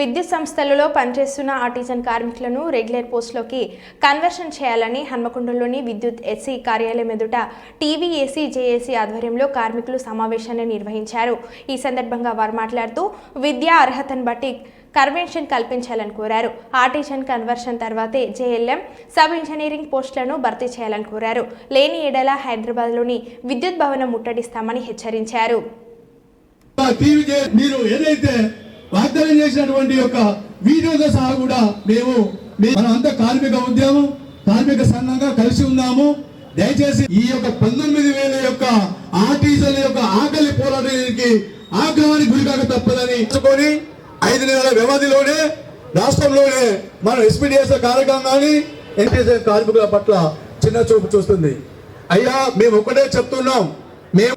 విద్యుత్ సంస్థలలో పనిచేస్తున్న ఆర్టిజన్ కార్మికులను రెగ్యులర్ పోస్టులోకి కన్వర్షన్ చేయాలని హన్మకొండలోని విద్యుత్ ఎస్సీ కార్యాలయం ఎదుట టీవీఏసీ జేఏసీ ఆధ్వర్యంలో కార్మికులు సమావేశాన్ని నిర్వహించారు. ఈ సందర్భంగా వారు మాట్లాడుతూ విద్యా అర్హతను బట్టి కన్వెన్షన్ కల్పించాలని కోరారు. ఆర్టిజన్ కన్వర్షన్ తర్వాతే జేఎల్ఎం సబ్ ఇంజనీరింగ్ పోస్టులను భర్తీ చేయాలని కోరారు. లేని ఏడల హైదరాబాద్లోని విద్యుత్ భవనం ముట్టడిస్తామని హెచ్చరించారు. మీరు ఏదైతే వాగ్దానం చేసినటువంటి యొక్క వీడియోతో సహా కూడా మేము మనం అంతా కార్మిక ఉద్యమం కార్మిక సంఘంగా కలిసి ఉన్నాము. దయచేసి ఈ యొక్క పంతొమ్మిది వేల యొక్క ఆర్టీసీల యొక్క ఆకలి పోరాటానికి ఆగ్రహానికి గురికాక తప్పదని తెలుసుకొని ఐదు నెలల వ్యవధిలోనే రాష్ట్రంలోనే మన ఎస్పీడిఎస్ కార్యక్రమం కానీ ఎన్టీఎస్ కార్మికుల పట్ల చిన్న చూపు చూస్తుంది. అయ్యా మేము ఒకటే చెప్తున్నాం. మేము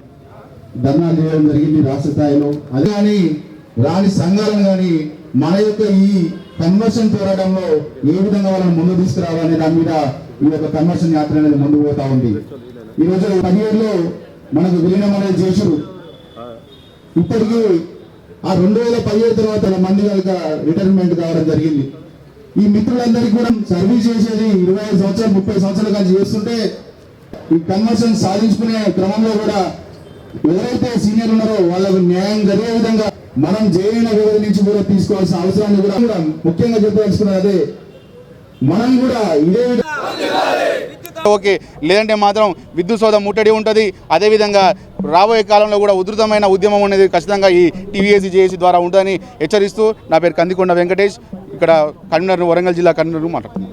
ధర్నా చేయడం జరిగింది రాష్ట్ర స్థాయిలో. అది కానీ రాని సంఘాలను కానీ మన యొక్క ఈ కన్వర్షన్ పోరాటంలో ఏ విధంగా వాళ్ళని ముందు తీసుకురావాలనే దాని మీద ఈ యొక్క కన్వర్షన్ యాత్ర అనేది ముందుకు పోతా ఉంది. ఈ రోజు పదిహేడులో మనకు విలీనం అనేది చేసారు ఇప్పటికీ ఆ రెండు వేల పదిహేడు తర్వాత మంది కనుక రిటైర్మెంట్ కావడం జరిగింది. ఈ మిత్రులందరికీ కూడా సర్వీస్ చేసేది ఇరవై ఐదు సంవత్సరాలు ముప్పై సంవత్సరాలు కానీ చేస్తుంటే ఈ కన్వర్షన్ సాధించుకునే క్రమంలో కూడా ఎవరైతే సీనియర్ ఉన్నారో వాళ్ళకు న్యాయం జరిగే విధంగా మనం జైన వ్యవధి నుంచి కూడా తీసుకోవాల్సిన అవసరాన్ని కూడా ముఖ్యంగా చెప్పదలుచుకున్నది అదే. మనం కూడా ఇదే ఓకే లేదంటే మాత్రం విద్యుత్ సోద ముట్టడి ఉంటుంది. అదేవిధంగా రాబోయే కాలంలో కూడా ఉధృతమైన ఉద్యమం అనేది ఖచ్చితంగా ఈ టీవీఎస్సీ జేఏసీ ద్వారా ఉంటుందని హెచ్చరిస్తూ నా పేరు కందికొండ వెంకటేష్. ఇక్కడ కన్వీనర్ వరంగల్ జిల్లా కన్వీనర్ మాట్లాడుతున్నాను.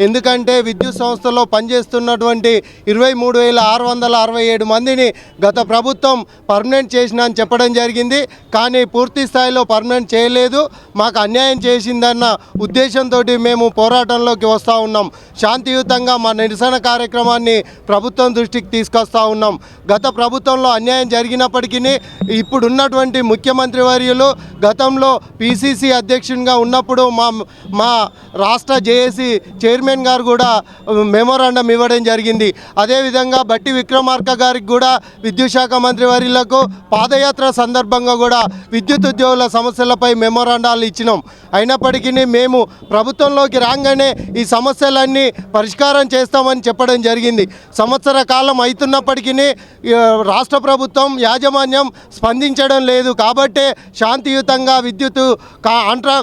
ఎందుకంటే విద్యుత్ సంస్థలో పనిచేస్తున్నటువంటి ఇరవై మూడు వేల ఆరు వందల అరవై ఏడు మందిని గత ప్రభుత్వం పర్మనెంట్ చేసిన అని చెప్పడం జరిగింది. కానీ పూర్తి స్థాయిలో పర్మనెంట్ చేయలేదు. మాకు అన్యాయం చేసిందన్న ఉద్దేశంతో మేము పోరాటంలోకి వస్తూ ఉన్నాం. శాంతియుతంగా మా నిరసన కార్యక్రమాన్ని ప్రభుత్వం దృష్టికి తీసుకొస్తా ఉన్నాం. గత ప్రభుత్వంలో అన్యాయం జరిగినప్పటికీ ఇప్పుడున్నటువంటి ముఖ్యమంత్రి వర్యులు గతంలో పిసిసి అధ్యక్షునిగా ఉన్నప్పుడు మా మా రాష్ట్ర జేఏసీ చైర్మన్ గారు కూడా మెమోరాండం ఇవ్వడం జరిగింది. అదేవిధంగా బట్టి విక్రమార్క గారికి కూడా విద్యుత్ శాఖ మంత్రి వర్యులకు పాదయాత్ర సందర్భంగా కూడా విద్యుత్ ఉద్యోగుల సమస్యలపై మెమోరాండాలు ఇచ్చినాం. అయినప్పటికీ మేము ప్రభుత్వంలోకి రాగానే ఈ సమస్యలన్నీ పరిష్కారం చేస్తామని చెప్పడం జరిగింది. సంవత్సర కాలం అవుతున్నప్పటికీ రాష్ట్ర ప్రభుత్వం యాజమాన్యం స్పందించడం లేదు. కాబట్టే శాంతియుతంగా విద్యుత్ అంట్రా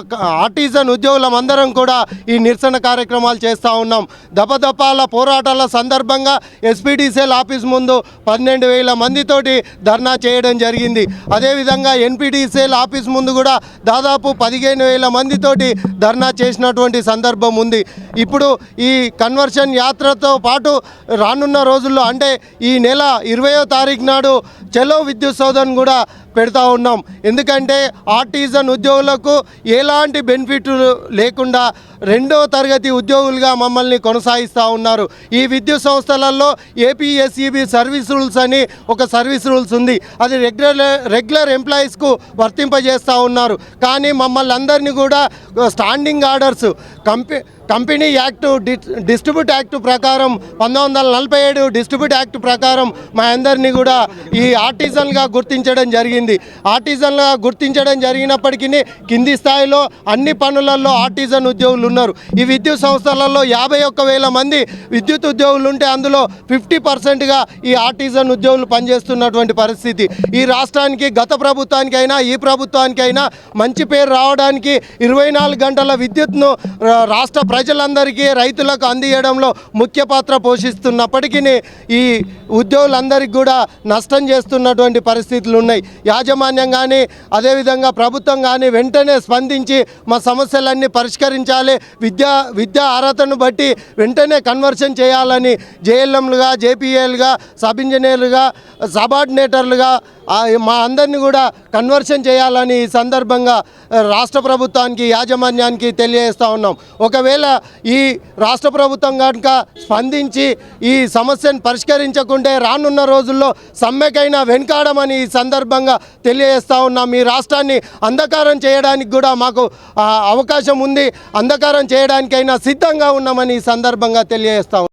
ఆర్టిజన్ ఉద్యోగులం అందరం కూడా ఈ నిరసన కార్యక్రమాలు చేస్తూ ఉన్నాం. దపదపాల పోరాటాల సందర్భంగా ఎస్పీడీసీఎల్ ఆఫీస్ ముందు పన్నెండు వేల మందితోటి ధర్నా చేయడం జరిగింది. అదేవిధంగా ఎన్పీటీసీఎల్ ఆఫీస్ ముందు కూడా దాదాపు పదిహేను వేల మందితోటి ధర్నా చేసినటువంటి సందర్భం ఉంది. ఇప్పుడు ఈ కన్వర్షన్ యాత్రతో పాటు రానున్న రోజుల్లో అంటే ఈ నెల ఇరవయో తారీఖు నాడు చెలో విద్యుత్ సౌధను కూడా పెడతా ఉన్నాం. ఎందుకంటే ఆర్టిజన్ ఉద్యోగులకు ఎలాంటి బెనిఫిట్ లేకుండా రెండో తరగతి ఉద్యోగులుగా మమ్మల్ని కొనసాగిస్తూ ఉన్నారు. ఈ విద్యుత్ సంస్థలలో ఏపీఎస్ఈబి సర్వీస్ రూల్స్ అని ఒక సర్వీస్ రూల్స్ ఉంది. అది రెగ్యులర్ రెగ్యులర్ ఎంప్లాయీస్కు వర్తింపజేస్తూ ఉన్నారు. కానీ మమ్మల్ని అందరినీ కూడా స్టాండింగ్ ఆర్డర్స్ కంపె కంపెనీ యాక్ట్ డిస్ట్రిబ్యూట్ యాక్ట్ ప్రకారం పంతొమ్మిది వందల నలభై ఏడు డిస్ట్రిబ్యూట్ యాక్ట్ ప్రకారం మా అందరినీ కూడా ఈ ఆర్టిజన్గా గుర్తించడం జరిగింది. ఆర్టిజన్గా గుర్తించడం జరిగినప్పటికీ కింది స్థాయిలో అన్ని పనులలో ఆర్టిజన్ ఉద్యోగులు ఉన్నారు. ఈ విద్యుత్ సంస్థలలో యాభై ఒక్క వేల మంది విద్యుత్ ఉద్యోగులు ఉంటే అందులో ఫిఫ్టీ పర్సెంట్గా ఈ ఆర్టిజన్ ఉద్యోగులు పనిచేస్తున్నటువంటి పరిస్థితి. ఈ రాష్ట్రానికి గత ప్రభుత్వానికైనా ఈ ప్రభుత్వానికైనా మంచి పేరు రావడానికి ఇరవై నాలుగు గంటల విద్యుత్ను రాష్ట్ర ప్రజలందరికీ రైతులకు అందియడంలో ముఖ్య పాత్ర పోషిస్తున్నప్పటికీ ఈ ఉద్యోగులందరికీ కూడా నష్టం చేస్తున్నటువంటి పరిస్థితులు ఉన్నాయి. యాజమాన్యం కానీ అదేవిధంగా ప్రభుత్వం కానీ వెంటనే స్పందించి మా సమస్యలన్నీ పరిష్కరించాలి. విద్యా విద్యా అర్హతను బట్టి వెంటనే కన్వర్షన్ చేయాలని జేఎల్ఎంలుగా జేపీఎల్గా సబ్ ఇంజనీర్లుగా సబార్డినేటర్లుగా మా అందరిని కూడా కన్వర్షన్ చేయాలని ఈ సందర్భంగా రాష్ట్ర ప్రభుత్వానికి యాజమాన్యానికి తెలియజేస్తూ ఉన్నాం. ఒకవేళ ఈ రాష్ట్ర ప్రభుత్వం కనుక స్పందించి ఈ సమస్యను పరిష్కరించకుంటే రానున్న రోజుల్లో సమ్మెకైనా వెనుకాడమని ఈ సందర్భంగా తెలియజేస్తూ ఉన్నాం. ఈ రాష్ట్రాన్ని అంధకారం చేయడానికి కూడా మాకు అవకాశం ఉంది. అంధకారం చేయడానికైనా సిద్ధంగా ఉన్నామని ఈ సందర్భంగా తెలియజేస్తా